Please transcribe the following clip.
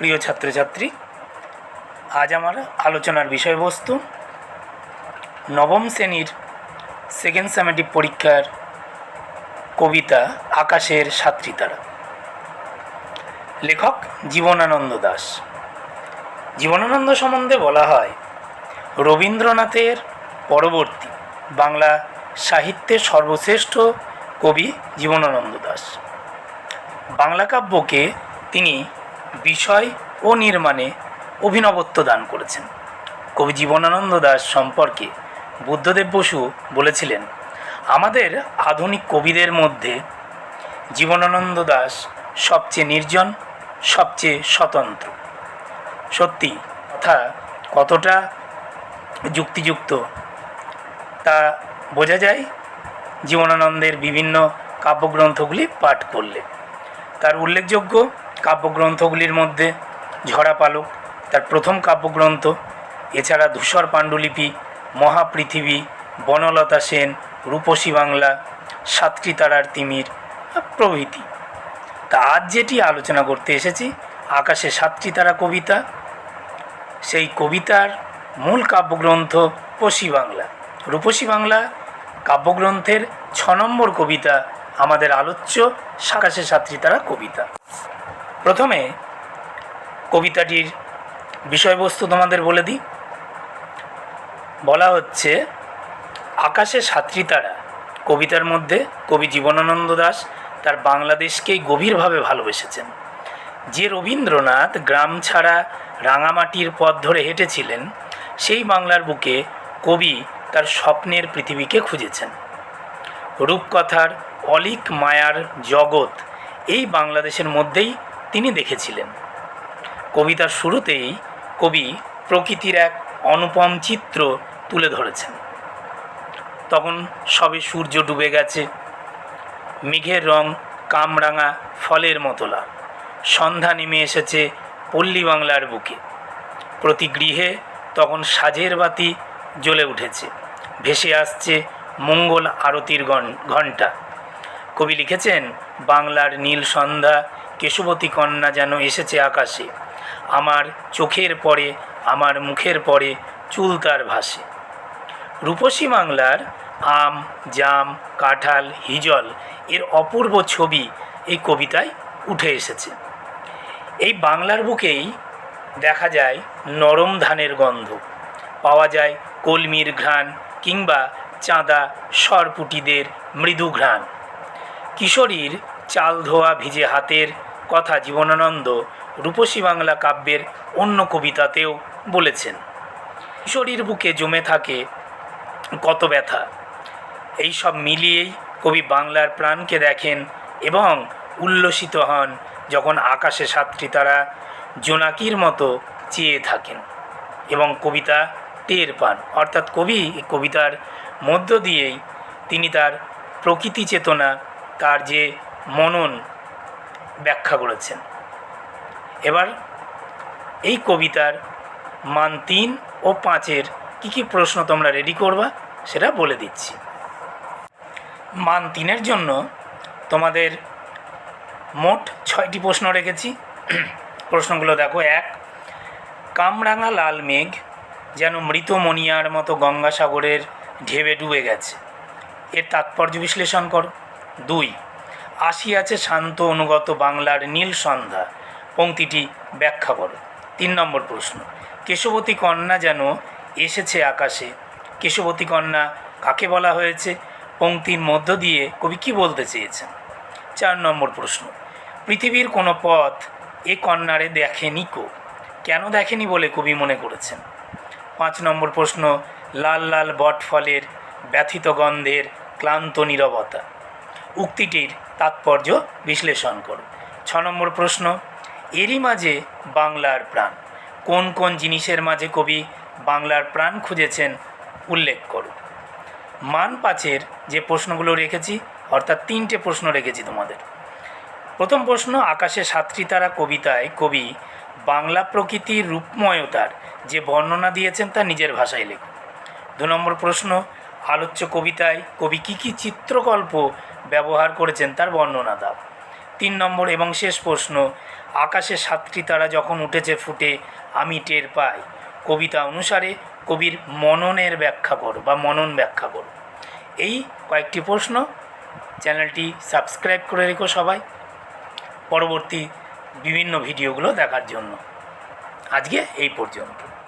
প্রিয় ছাত্রছাত্রী, আজ আমার আলোচনার বিষয়বস্তু নবম শ্রেণির সেকেন্ড সেমেটিভ পরীক্ষার কবিতা আকাশের সাতটি তারা লেখক জীবনানন্দ দাস। জীবনানন্দ সম্বন্ধে বলা হয়, রবীন্দ্রনাথের পরবর্তী বাংলা সাহিত্যের সর্বশ্রেষ্ঠ কবি জীবনানন্দ দাস। বাংলা কাব্যকে তিনি বিষয় ও নির্মাণে অভিনবত্ব দান করেছেন। কবি জীবনানন্দ দাস সম্পর্কে বুদ্ধদেব বসু বলেছিলেন, আমাদের আধুনিক কবিদের মধ্যে জীবনানন্দ দাস সবচেয়ে নির্জন, সবচেয়ে স্বতন্ত্র। সত্যি, কথা কতটা যুক্তিযুক্ত তা বোঝা যায় জীবনানন্দের বিভিন্ন কাব্যগ্রন্থগুলি পাঠ করলে। তার উল্লেখযোগ্য কাব্যগ্রন্থগুলির মধ্যে ঝরা পালক। তার প্রথম কাব্যগ্রন্থ, এছাড়া ধূসর পাণ্ডুলিপি, মহাপৃথিবী, বনলতা সেন, রূপসী বাংলা, সাতটি তারার তিমির, প্রভৃতি। তা আজ যেটি আলোচনা করতে এসেছি, আকাশে সাতটি তারা কবিতা। সেই কবিতার মূল কাব্যগ্রন্থ পশি বাংলা। রূপসী বাংলা কাব্যগ্রন্থের ছ নম্বর কবিতা আমাদের আলোচ্য সাকাশে সাতটি তারা কবিতা। প্রথমে কবিতাটির বিষয়বস্তু তোমাদের বলে দিই। বলা হচ্ছে, আকাশে সাতটি তারা, কবিতার মধ্যে কবি জীবনানন্দ দাস তার বাংলাদেশকেই গভীরভাবে ভালোবেসেছেন। যে রবীন্দ্রনাথ গ্রাম ছাড়া রাঙামাটির পথ ধরে হেঁটেছিলেন, সেই বাংলার বুকে কবি তার স্বপ্নের পৃথিবীকে খুঁজেছেন। রূপকথার অলিক মায়ার জগৎ এই বাংলাদেশের মধ্যেই তিনি দেখেছিলেন। কবিতার শুরুতেই কবি প্রকৃতির এক অনুপম চিত্র তুলে ধরেছেন। তখন সবে সূর্য ডুবে গেছে। মেঘের রং কামরাঙা ফলের মতলা সন্ধ্যা নেমে এসেছে পল্লী বাংলার বুকে। প্রতি গৃহে তখন সাজের বাতি জ্বলে উঠেছে। ভেসে আসছে মঙ্গল আরতির ঘণ্টা কবি লিখেছেন, বাংলার নীল সন্ধ্যা, কেশবতী কন্যা যেন এসেছে আকাশে। আমার চোখের পরে, আমার মুখের পরে চুল তার ভাসে। রূপসী বাংলার আম, জাম, কাঁঠাল, হিজল এর অপূর্ব ছবি এই কবিতায় উঠে এসেছে। এই বাংলার বুকেই দেখা যায় নরম ধানের গন্ধ। পাওয়া যায় কলমির ঘ্রাণ কিংবা চাঁদা সরপুটিদের মৃদু ঘ্রাণ। কিশোরীর চাল ধোয়া ভিজে হাতের কথা জীবনানন্দ রূপসী বাংলা কাব্যের অন্য কবিতাতেও বলেছেন। কিশোরীর বুকে জমে থাকে কত ব্যথা। এই সব মিলিয়েই কবি বাংলার প্রাণকে দেখেন এবং উল্লসিত হন যখন আকাশে সাতটি তারা জোনাকির মতো চেয়ে থাকেন এবং কবিতা টের পান। অর্থাৎ কবি কবিতার মধ্য দিয়েই তিনি তার প্রকৃতি চেতনা তার যে মনন ব্যাখ্যা করেছেন। এবার এই কবিতার মান তিন ও পাঁচের কী কী প্রশ্ন তোমরা রেডি করবা সেটা বলে দিচ্ছি। মান তিনের জন্য তোমাদের মোট ছয়টি প্রশ্ন রেখেছি। প্রশ্নগুলো দেখো, এক, কামরাঙা লাল মেঘ যেন মৃত মনিয়ার মতো গঙ্গাসাগরের ঢেবে ডুবে গেছে। এর তাৎপর্য বিশ্লেষণ করো। দুই। আসিয়াছে শান্ত অনুগত বাংলার নীল সন্ধ্যা। পংক্তিটি ব্যাখ্যা করো। তিন নম্বর প্রশ্ন। কেশবতী কন্যা যেন এসেছে আকাশে। কেশবতী কন্যা কাকে বলা হয়েছে? পংক্তির মধ্য দিয়ে কবি কী বলতে চেয়েছেন? চার নম্বর প্রশ্ন। পৃথিবীর কোনো পথ এ কন্যারে দেখেনি কো? কেন দেখেনি বলে কবি মনে করেছেন? পাঁচ নম্বর প্রশ্ন। লাল লাল বটফলের ব্যথিত গন্ধের ক্লান্ত নীরবতা। উক্তিটির তাৎপর্য বিশ্লেষণ করো ছ নম্বর প্রশ্ন, এরই মাঝে বাংলার প্রাণ, কোন কোন জিনিসের মাঝে কবি বাংলার প্রাণ খুঁজেছেন উল্লেখ করো মান পাঁচের যে প্রশ্নগুলো রেখেছি, অর্থাৎ তিনটে প্রশ্ন রেখেছি তোমাদের। প্রথম প্রশ্ন, আকাশে সাতটি তারা কবিতায় কবি বাংলা প্রকৃতির রূপময়তার যে বর্ণনা দিয়েছেন তা নিজের ভাষায় লেখো দু নম্বর প্রশ্ন, আলোচ্য কবিতায় কবি কী কী চিত্রকল্প ব্যবহার করেছেন তার বর্ণনা দাও। তিন নম্বর এবং শেষ প্রশ্ন, আকাশে সাতটি তারা যখন উঠেছে ফুটে, আমি টের পাই। কবিতা অনুসারে কবির মননের ব্যাখ্যা করো বা মনন ব্যাখ্যা করো। এই কয়েকটি প্রশ্ন চ্যানেলটি সাবস্ক্রাইব করে রেখো সবাই। পরবর্তী বিভিন্ন ভিডিওগুলো দেখার জন্য। আজকে এই পর্যন্ত।